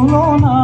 ঝুলনা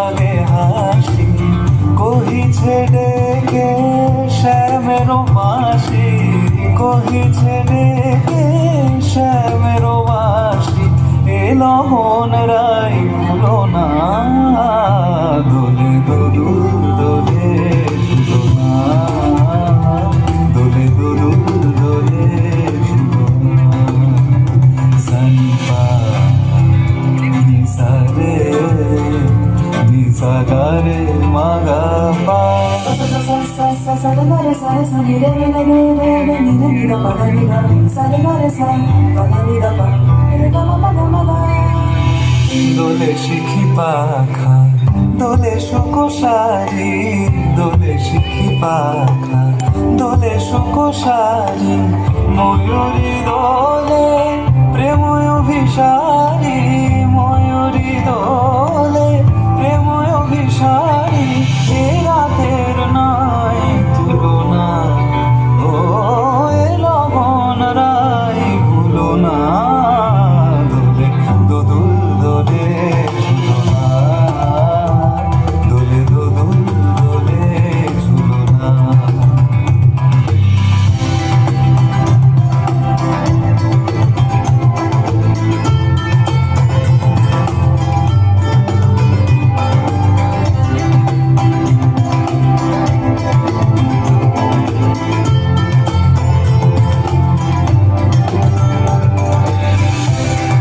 জাগে হাসি। কহিছে ডেকে শ্যামেরো মাসি কহিছে কে শ্যামেরো মাসি এলো মন রাই নিসাগারে মাগা পা দোলে শিখি পাখা দোলে সুকোষারি দোলে শিখি পাখা দোলে সুকোষারি ময়ূরী দোলে প্রেম দোলে